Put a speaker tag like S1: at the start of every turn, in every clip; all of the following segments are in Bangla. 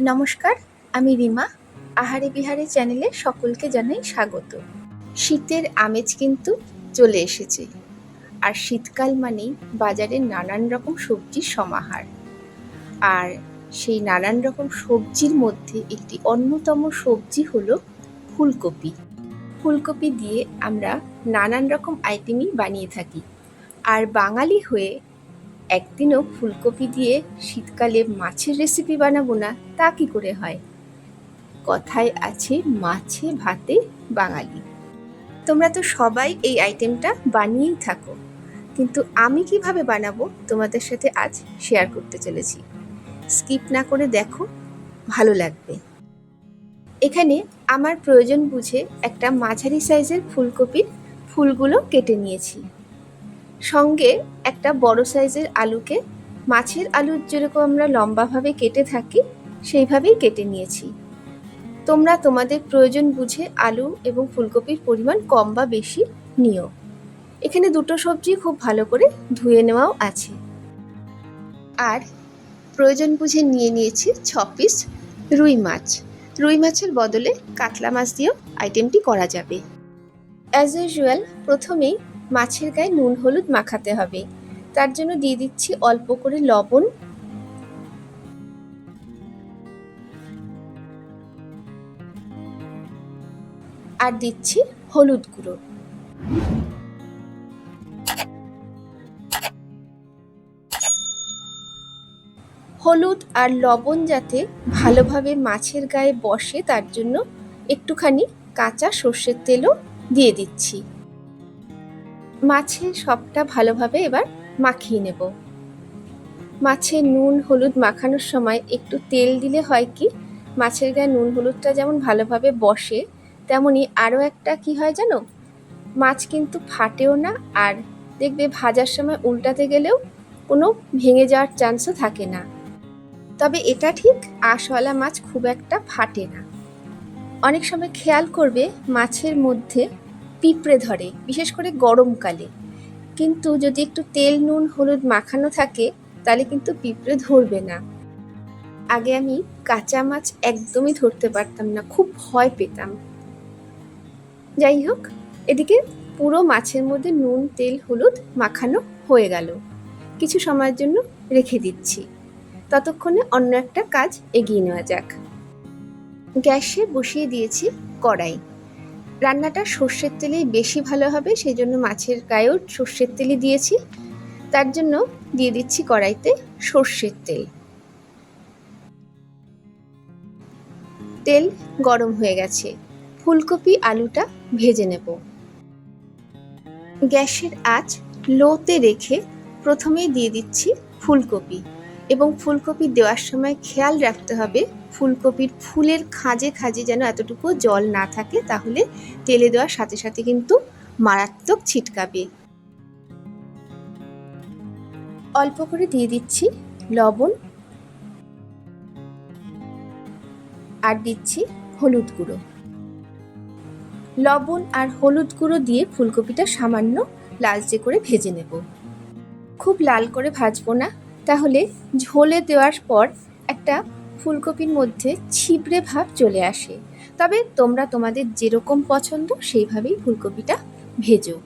S1: নমস্কার, আমি রিমা। আহারে বিহারে চ্যানেলে সকলকে জানাই স্বাগত। শীতের আমেজ কিন্তু চলে এসেছে। আর শীতকাল মানেই বাজারে নানান রকম সবজির সমাহার। আর সেই নানান রকম সবজির মধ্যে একটি অন্যতম সবজি হলো ফুলকপি। ফুলকপি দিয়ে আমরা নানান রকম আইটেমই বানিয়ে থাকি। আর বাঙালি হয়ে একদিনও ফুলকপি দিয়ে শীতকালে মাছের রেসিপি বানাবো না, তা কি করে হয়? কথায় আছে মাছে ভাতে বাঙালি। তোমরা তো সবাই এই আইটেমটা বানিয়েই থাকো। কিন্তু আমি কীভাবে বানাবো তোমাদের সাথে আজ শেয়ার করতে চলেছি। স্কিপ না করে দেখো, ভালো লাগবে। এখানে আমার প্রয়োজন বুঝে একটা মাঝারি সাইজের ফুলকপির ফুলগুলো কেটে নিয়েছি। সঙ্গে একটা বড় সাইজের আলুকে, মাছের আলুর যেরকম আমরা লম্বাভাবে কেটে থাকি, সেইভাবেই কেটে নিয়েছি। তোমরা তোমাদের প্রয়োজন বুঝে আলু এবং ফুলকপির পরিমাণ কম বা বেশি নিও। এখানে দুটো সবজি খুব ভালো করে ধুয়ে নেওয়াও আছে। আর প্রয়োজন বুঝে নিয়ে নিয়েছি ছ পিস রুই মাছ। রুই মাছের বদলে কাতলা মাছ দিয়েও আইটেমটি করা যাবে। অ্যাজ ইউজুয়াল প্রথমেই মাছের গায়ে নুন হলুদ মাখাতে হবে। তার জন্য দিয়ে দিচ্ছি অল্প করে লবণ। আর দিচ্ছি হলুদ গুঁড়ো। হলুদ আর লবণ যাতে ভালোভাবে মাছের গায়ে বসে, তার জন্য একটুখানি কাঁচা সর্ষের তেলও দিয়ে দিচ্ছি। মাছে সবটা ভালোভাবে এবার মাখিয়ে নেব। মাছে নুন, হলুদ মাখানোর সময় একটু তেল দিলে হয় কি, মাছের গায়ে নুন, হলুদটা যেমন ভালোভাবে বসে, তেমনি আরও একটা কি হয় জানো? মাছ কিন্তু ফাটেও না আর দেখবে ভাজার সময় উল্টাতে গেলেও কোনো ভেঙে যাওয়ার চান্সও থাকে না। তবে এটা ঠিক আঁশওয়ালা মাছ খুব একটা ফাটে না। অনেক সময় খেয়াল করবে মাছের মধ্যে পিঁপড়ে ধরে, বিশেষ করে গরমকালে। কিন্তু যদি একটু তেল, নুন, হলুদ মাখানো থাকে, তাহলে কিন্তু পিঁপড়ে ধরবে না। আগে আমি কাঁচা মাছ একদমই ধরতে পারতাম না, খুব ভয় পেতাম। যাই হোক, এদিকে পুরো মাছের মধ্যে নুন, তেল, হলুদ মাখানো হয়ে গেল। কিছু সময়ের জন্য রেখে দিচ্ছি। ততক্ষণে অন্য একটা কাজ এগিয়ে নেওয়া যাক। গ্যাসে বসিয়ে দিয়েছি কড়াই। রান্নাটা সর্ষের তেলেই বেশি ভালো হবে সেই জন্য মাছের গায়েও সর্ষের তেলই দিয়েছি। তার জন্য দিয়ে দিচ্ছি কড়াইতে সর্ষের তেল। তেল গরম হয়ে গেছে। ফুলকপি আলুটা ভেজে নেব। গ্যাসের আঁচ লোতে রেখে প্রথমেই দিয়ে দিচ্ছি ফুলকপি। এবং ফুলকপি দেওয়ার সময় খেয়াল রাখতে হবে, ফুলকপির ফুলের খাঁজে খাঁজে যেন এতটুকু জল না থাকে, তাহলে তেলে দেওয়ার সাথে সাথে কিন্তু মারাত্মক ছিটকাবে। অল্প করে দিয়ে দিচ্ছি লবণ আর দিচ্ছি হলুদ গুঁড়ো। লবণ আর হলুদ গুঁড়ো দিয়ে ফুলকপিটা সামান্য লালচে করে ভেজে নেব। খুব লাল করে ভাজবো না। তাহলে ঝোলে দেওয়ার পর একটা ফুলকপির মধ্যে ছিবড়ে ভাব চলে আসে। তবে তোমরা তোমাদের যেরকম পছন্দ সেইভাবেই ফুলকপিটা ভেজো।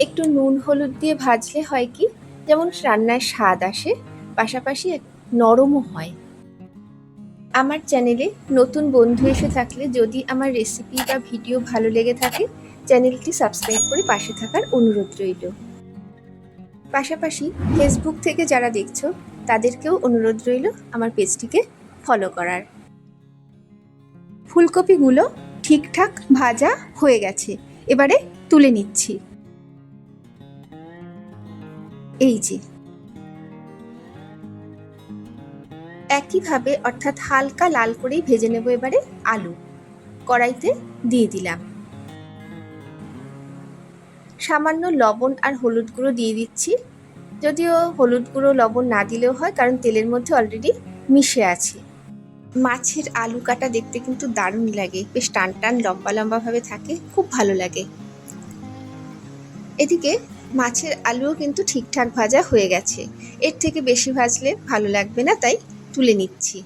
S1: একটু নুন, হলুদ দিয়ে ভাজলে হয় কি, যেমন রান্নায় স্বাদ আসে, পাশাপাশি নরমও হয়। আমার চ্যানেলে নতুন বন্ধু এসে থাকলে যদি আমার রেসিপি বা ভিডিও ভালো লেগে থাকে, চ্যানেলটি সাবস্ক্রাইব করে পাশে থাকার অনুরোধ রইল। পাশাপাশি ফেসবুক থেকে যারা দেখছ, তাদেরকেও অনুরোধ রইল আমার পেজটিকে ফলো করার। ফুলকপিগুলো ঠিকঠাক ভাজা হয়ে গেছে, এবারে তুলে নিচ্ছি। এই যে। একইভাবে অর্থাৎ হালকা লাল করেই ভেজে নেব এবারে আলু। কড়াইতে দিয়ে দিলাম। সামান্য লবণ আর হলুদ গুঁড়ো দিয়ে দিচ্ছি। যদিও হলুদ গুঁড়ো, লবণ না দিলেও হয়, কারণ তেলের মধ্যে অলরেডি মিশে আছে। মাছের আলু কাটা দেখতে কিন্তু দারুণ লাগে। বেশ টান টান, লম্বা লম্বাভাবে থাকে, খুব ভালো লাগে। এদিকে মাছের আলুও কিন্তু ঠিকঠাক ভাজা হয়ে গেছে। এর থেকে বেশি ভাজলে ভালো লাগবে না, তাই তুলে নিচ্ছি।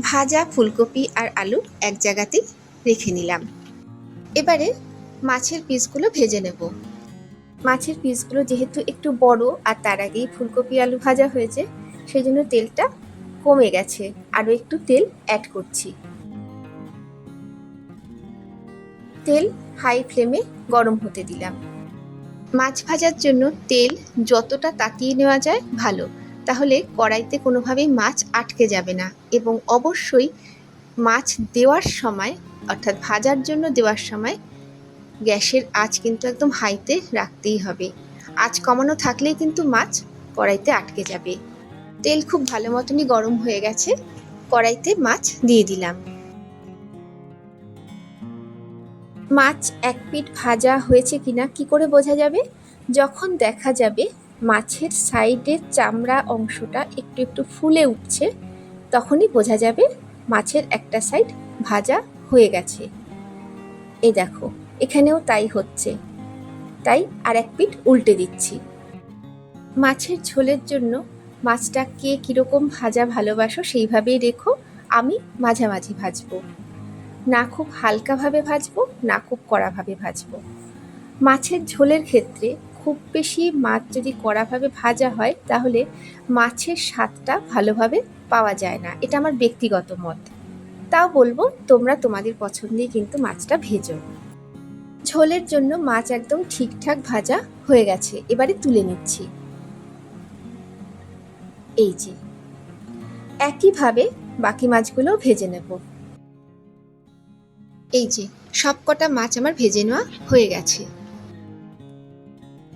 S1: ভাজা ফুলকপি আর আলু এক জায়গাতেই রেখে নিলাম। এবারে মাছের পিসগুলো ভেজে নেব। মাছের পিসগুলো যেহেতু একটু বড়, আর তার আগেই ফুলকপি আলু ভাজা হয়েছে, সেই জন্য তেলটা কমে গেছে, আরও একটু তেল অ্যাড করছি। তেল হাই ফ্লেমে গরম হতে দিলাম। মাছ ভাজার জন্য তেল যতটা তাতিয়ে নেওয়া যায় ভালো, তাহলে কড়াইতে কোনোভাবেই মাছ আটকে যাবে না এবং অবশ্যই মাছ দেওয়ার সময়, অর্থাৎ ভাজার জন্য দেওয়ার সময় গ্যাসের আঁচ কিন্তু একদম হাইতে রাখতেই হবে। আঁচ কমানো থাকলেই কিন্তু মাছ কড়াইতে আটকে যাবে। তেল খুব ভালো মতনই গরম হয়ে গেছে, কড়াইতে মাছ দিয়ে দিলাম। মাছ এক পিঠ ভাজা হয়েছে কিনা কি করে বোঝা যাবে? যখন দেখা যাবে মাছের সাইডের চামড়া অংশটা একটু একটু ফুলে উঠছে, তখনই বোঝা যাবে মাছের একটা সাইড ভাজা হয়ে গেছে। এই দেখো এখানেও তাই হচ্ছে। তাই আর এক পিঠ উল্টে দিচ্ছি। মাছের ঝোলের জন্য মাছটা কে কীরকম ভাজা ভালোবাসো সেইভাবেই রেখো, আমি মাঝামাঝি ভাজবো। না খুব হালকাভাবে ভাজবো, না খুব কড়াভাবে ভাজবো। মাছের ঝোলের ক্ষেত্রে খুব বেশি মাছ যদি কড়াভাবে ভাজা হয়, তাহলে মাছের স্বাদটা ভালোভাবে পাওয়া যায় না। এটা আমার ব্যক্তিগত মত। তাও বলব, তোমরা তোমাদের পছন্দেই কিন্তু মাছটা ভেজো। ঝোলের জন্য মাছ একদম ঠিকঠাক ভাজা হয়ে গেছে। এবারে তুলে নিচ্ছি। এই যে, একইভাবে বাকি মাছগুলো ভেজে নেব। এই যে সব কটা মাছ আমার ভেজে নেওয়া হয়ে গেছে।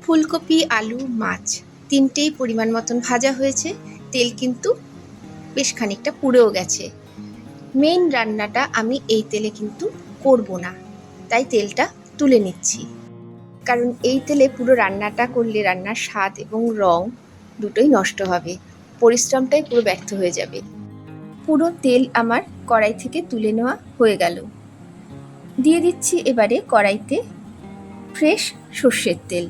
S1: ফুলকপি, আলু, মাছ তিনটেই পরিমাণ মতন ভাজা হয়েছে। তেল কিন্তু বেশ খানিকটা পুড়েও গেছে। মেইন রান্নাটা আমি এই তেলে কিন্তু করব না। তাই তেলটা তুলে নিচ্ছি। কারণ এই তেলে পুরো রান্নাটা করলে রান্নার স্বাদ এবং রং দুটোই নষ্ট হবে। পরিশ্রমটাই পুরো ব্যর্থ হয়ে যাবে। পুরো তেল আমার কড়াই থেকে তুলে নেওয়া হয়ে গেল। দিয়ে দিচ্ছি এবারে কড়াইতে ফ্রেশ সর্ষের তেল।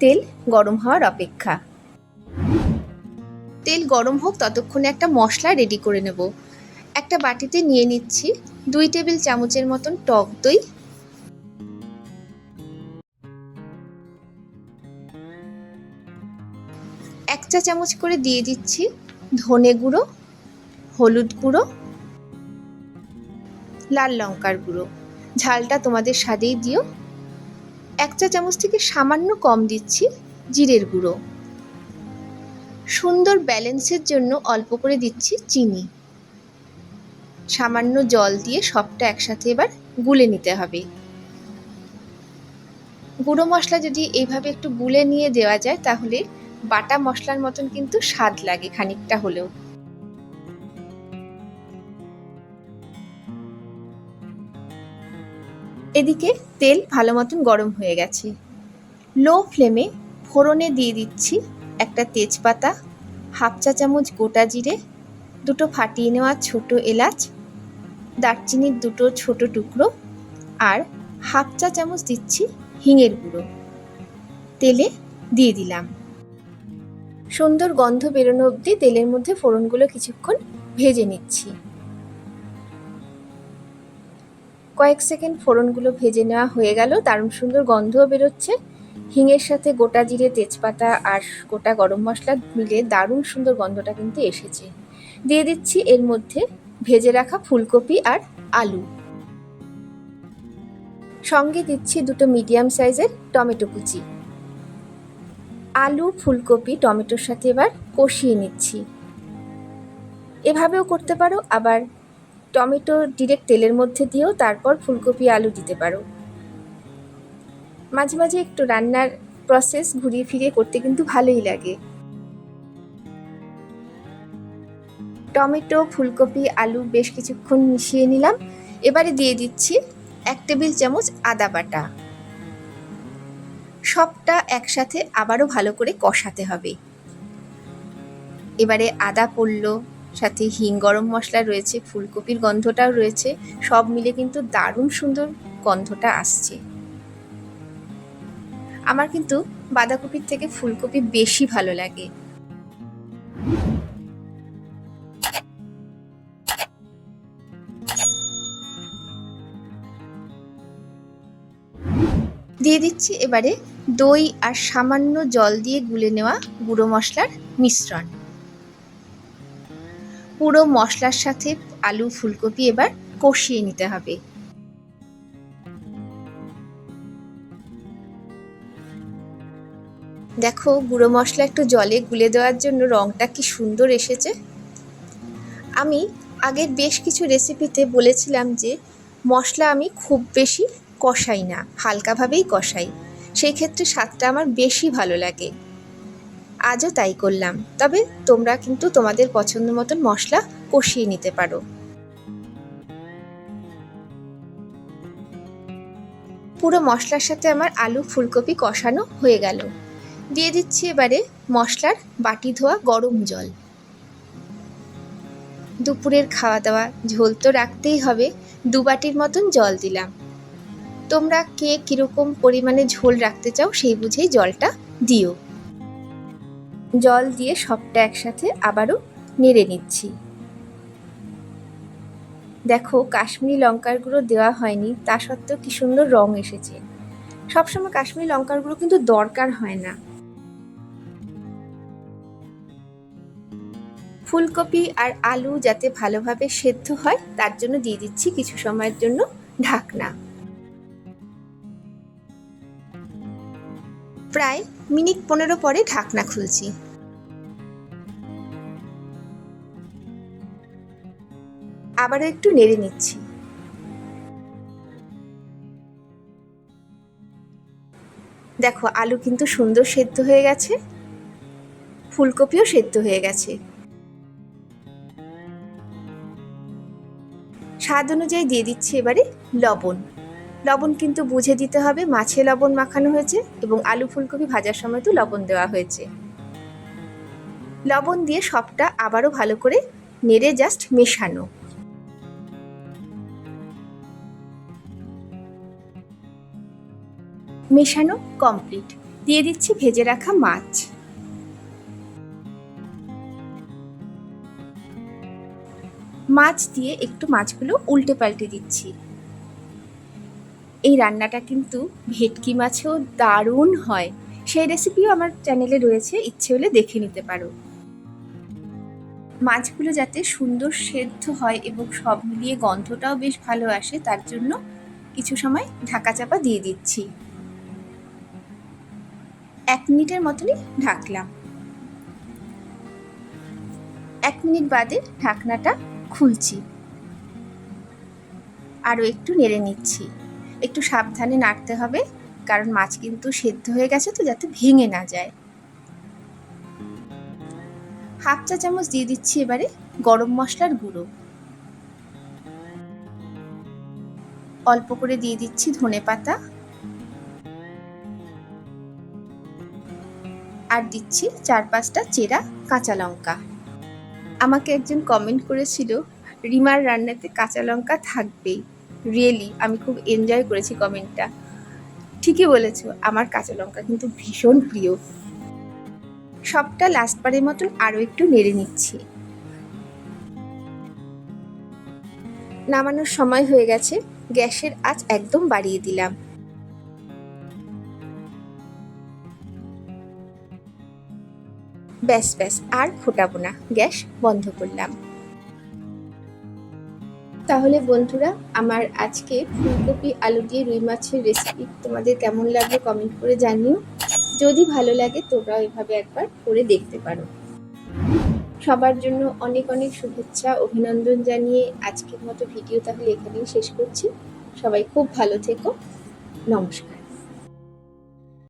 S1: তেল গরম হওয়ার অপেক্ষা। তেল গরম হোক, ততক্ষণে একটা মশলা রেডি করে নেব। একটা বাটিতে নিয়ে নিচ্ছি দুই টেবিল চামচের মতন টক দই। এক চা চামচ করে দিয়ে দিচ্ছি ধনে গুঁড়ো, হলুদ গুঁড়ো, লাল লঙ্কার গুঁড়ো। ঝালটা তোমাদের স্বাদেই দিও। এক চা চামচ থেকে সামান্য কম দিচ্ছি জিরের গুঁড়ো। সুন্দর ব্যালেন্সের জন্য অল্প করে দিচ্ছি চিনি। সামান্য জল দিয়ে সবটা একসাথে এবার গুলে নিতে হবে। গুঁড়ো মশলা যদি এইভাবে একটু গুলে নিয়ে দেওয়া যায়, তাহলে বাটা মশলার মতন কিন্তু স্বাদ লাগে খানিকটা হলেও। এদিকে তেল ভালো মতন গরম হয়ে গেছে। লো ফ্লেমে ফোড়নে দিয়ে দিচ্ছি একটা তেজপাতা, হাফ চা চামচ গোটা জিরে, দুটো ফাটিয়ে নেওয়া ছোট এলাচ, দারচিনির দুটো ছোট টুকরো আর হাফ চা চামচ দিচ্ছি হিঙের গুঁড়ো। তেলে দিয়ে দিলাম। সুন্দর গন্ধ বেরোনো অবধি তেলের মধ্যে ফোড়নগুলো কিছুক্ষণ ভেজে নিচ্ছি। কয়েক সেকেন্ড ফোড়নগুলো ভেজে নেওয়া হয়ে গেল, দারুণ সুন্দর গন্ধও বেরোচ্ছে। হিঙের সাথে গোটা জিরে তেজপাতা আর গোটা গরম মশলা মিলে দারুণ সুন্দর গন্ধটা কিন্তু এসেছে। দিয়ে দিচ্ছি এর মধ্যে ভেজে রাখা ফুলকপি আর আলু। সঙ্গে দিচ্ছি দুটো মিডিয়াম সাইজের টমেটো কুচি। আলু, ফুলকপি, টমেটোর সাথে এবার কষিয়ে নিচ্ছি। এভাবেও করতে পারো, আবার টমেটো ডিরেক্ট তেলের মধ্যে দিয়েও তারপর ফুলকপি, আলু দিতে পারো। মাঝে মাঝে একটু রান্নার প্রসেস ঘুরিয়ে ফিরিয়ে করতে কিন্তু ভালোই লাগে। টমেটো, ফুলকপি, আলু বেশ কিছুক্ষণ মিশিয়ে নিলাম। এবারে দিয়ে দিচ্ছি এক টেবিল চামচ আদা বাটা। সবটা একসাথে আবারও ভালো করে কষাতে হবে। এবারে আদা পড়ল, সাথে হিং গরম মশলা রয়েছে, ফুলকপির গন্ধটাও রয়েছে, সব মিলে কিন্তু দারুণ সুন্দর গন্ধটা আসছে। আমার কিন্তু বাঁধাকপির থেকে ফুলকপি বেশি ভালো লাগে। দিয়ে দিচ্ছি এবারে দই আর সামান্য জল দিয়ে গুলে নেওয়া গুঁড়ো মশলার মিশ্রণ। পুরো মশলার সাথে আলু, ফুলকপি এবার কষিয়ে নিতে হবে। দেখো, গুঁড়ো মশলা একটু জলে গুলে দেওয়ার জন্য রঙটা কি সুন্দর এসেছে। আমি আগের বেশ কিছু রেসিপিতে বলেছিলাম যে, মশলা আমি খুব বেশি কষাই না, হালকাভাবেই কষাই। সেই ক্ষেত্রে স্বাদটা আমার বেশি ভালো লাগে। আজও তাই করলাম। তবে তোমরা কিন্তু তোমাদের পছন্দ মতন মশলা কষিয়ে নিতে পারো। পুরো মশলার সাথে আমার আলু ফুলকপি কষানো হয়ে গেল। দিয়ে দিচ্ছি এবারে মশলার বাটি ধোয়া গরম জল। দুপুরের খাওয়া দাওয়া ঝোল তো রাখতেই হবে, দু বাটির মতন জল দিলাম। তোমরা কে কীরকম পরিমাণে ঝোল রাখতে চাও সেই বুঝেই জলটা দিও। জল দিয়ে সবটা একসাথে আবারও নেড়ে নিচ্ছি। দেখো কাশ্মীরি লঙ্কার গুঁড়ো দেওয়া হয়নি, তা সত্ত্বেও কি সুন্দর রং এসেছে। সবসময় কাশ্মীরি লঙ্কার গুঁড়ো কিন্তু দরকার হয় না। ফুলকপি আর আলু যাতে ভালোভাবে সেদ্ধ হয়, তার জন্য দিয়ে দিচ্ছি কিছু সময়ের জন্য ঢাকনা। প্রায় মিনিট পনেরো পরে ঢাকনা খুলছি। আবারও একটু নেড়ে নিচ্ছি। দেখো, আলু কিন্তু সুন্দর সেদ্ধ হয়ে গেছে। ফুলকপিও সেদ্ধ হয়ে গেছে। স্বাদ অনুযায়ী দিয়ে দিচ্ছি এবারে লবণ। লবণ কিন্তু বুঝে দিতে হবে, মাছে লবণ মাখানো হয়েছে এবং আলু ফুলকপি ভাজার সময় তো লবণ দেওয়া হয়েছে। লবণ দিয়ে সবটা আবারও ভালো করে নেড়ে জাস্ট মেশানো। মেশানো কমপ্লিট দিয়ে দিচ্ছি ভেজে রাখা মাছ। মাছ দিয়ে একটু মাছগুলো উল্টে পাল্টে দিচ্ছি। এই রান্নাটা কিন্তু ভেটকি মাছেও দারুণ হয়। সেই রেসিপিও আমার চ্যানেলে রয়েছে, ইচ্ছে হলে দেখে নিতে পারো। মাছগুলো যাতে সুন্দর সেদ্ধ হয় এবং সব মিলিয়ে গন্ধটাও বেশ ভালো আসে, তার জন্য কিছু সময় ঢাকা চাপা দিয়ে দিচ্ছি। এক মিনিটের মতনই ঢাকলাম। এক মিনিট বাদে ঢাকনাটা খুলছি। আরও একটু নেড়ে নিচ্ছি। একটু সাবধানে নাড়তে হবে, কারণ মাছ কিন্তু সেদ্ধ হয়ে গেছে তো যাতে ভেঙে না যায়। হাফ চা চামচ দিয়ে দিচ্ছি এবারে গরম মশলার গুঁড়ো। অল্প করে দিয়ে দিচ্ছি ধনে পাতা। আর দিচ্ছি চার পাঁচটা চেরা কাঁচা লঙ্কা। আমাকে একজন কমেন্ট করেছিল, রিমার রান্নাতে কাঁচা লঙ্কা থাকবেই। রিয়েলি আমি খুব এনজয় করেছি কমেন্টটা ঠিকই বলেছ, আমার কাঁচা লঙ্কা কিন্তু ভীষণ প্রিয়। সবটা লাস্ট বারের মতন আরও একটু নেড়ে নিচ্ছি। নামানোর সময় হয়ে গেছে, গ্যাসের আঁচ একদম বাড়িয়ে দিলাম। ব্যাস ব্যাস, আর ফোটাবো না। গ্যাস বন্ধ করলাম। তাহলে বন্ধুরা, আমার আজকে ফুলকপি, আলু দিয়ে রুই মাছের রেসিপি তোমাদের কেমন লাগল কমেন্ট করে জানিও। যদি ভালো লাগে তোমরা এভাবে একবার করে দেখতে পারো। সবার জন্য অনেক অনেক শুভেচ্ছা, অভিনন্দন জানিয়ে আজকের মতো ভিডিও তাহলে এখানেই শেষ করছি। সবাই খুব ভালো থেকো। নমস্কার।